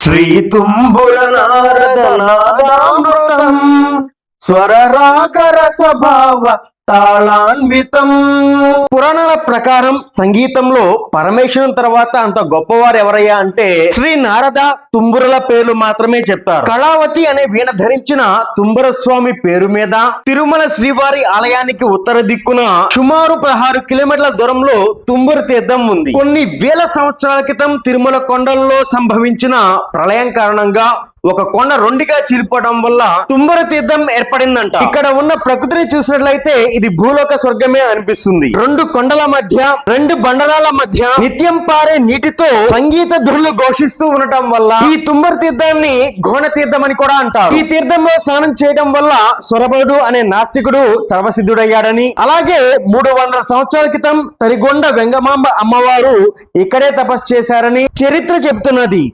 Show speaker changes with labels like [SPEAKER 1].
[SPEAKER 1] శ్రీ తుంబుల తాళాన్వితం. పురాణాల ప్రకారం సంగీతంలో పరమేశ్వరం తర్వాత అంత గొప్పవారు ఎవరయ్యా అంటే శ్రీ నారద తుంబురల పేర్లు మాత్రమే చెప్తారు. కళావతి అనే వీణ ధరించిన తుంబుర స్వామి పేరు మీద తిరుమల శ్రీవారి ఆలయానికి ఉత్తర దిక్కున సుమారు పదహారు కిలోమీటర్ల దూరంలో తుంబుర తీర్థం ఉంది. కొన్ని వేల సంవత్సరాల క్రితం తిరుమల కొండల్లో సంభవించిన ప్రళయం కారణంగా ఒక కొండ రెండుగా చీలిపోవడం వల్ల తుంబర తీర్థం ఏర్పడిందంట. ఇక్కడ ఉన్న ప్రకృతిని చూసినట్లయితే ఇది భూలోక స్వర్గమే అనిపిస్తుంది. రెండు కొండల మధ్య రెండు బండరాల మధ్య నిత్యం పారే నీటితో సంగీత ధురులు ఘోషిస్తూ ఉండటం వల్ల ఈ తుంబర తీర్థాన్ని ఘోణ తీర్థం అని కూడా అంటారు. ఈ తీర్థంలో స్నానం చేయడం వల్ల సొరబడు అనే నాస్తికుడు సర్వసిద్ధుడయ్యాడని అలాగే మూడు వందల సంవత్సరాల క్రితం తరిగొండ వెంగమాంబ అమ్మవారు ఇక్కడే తపస్సు చేశారని చరిత్ర చెబుతున్నది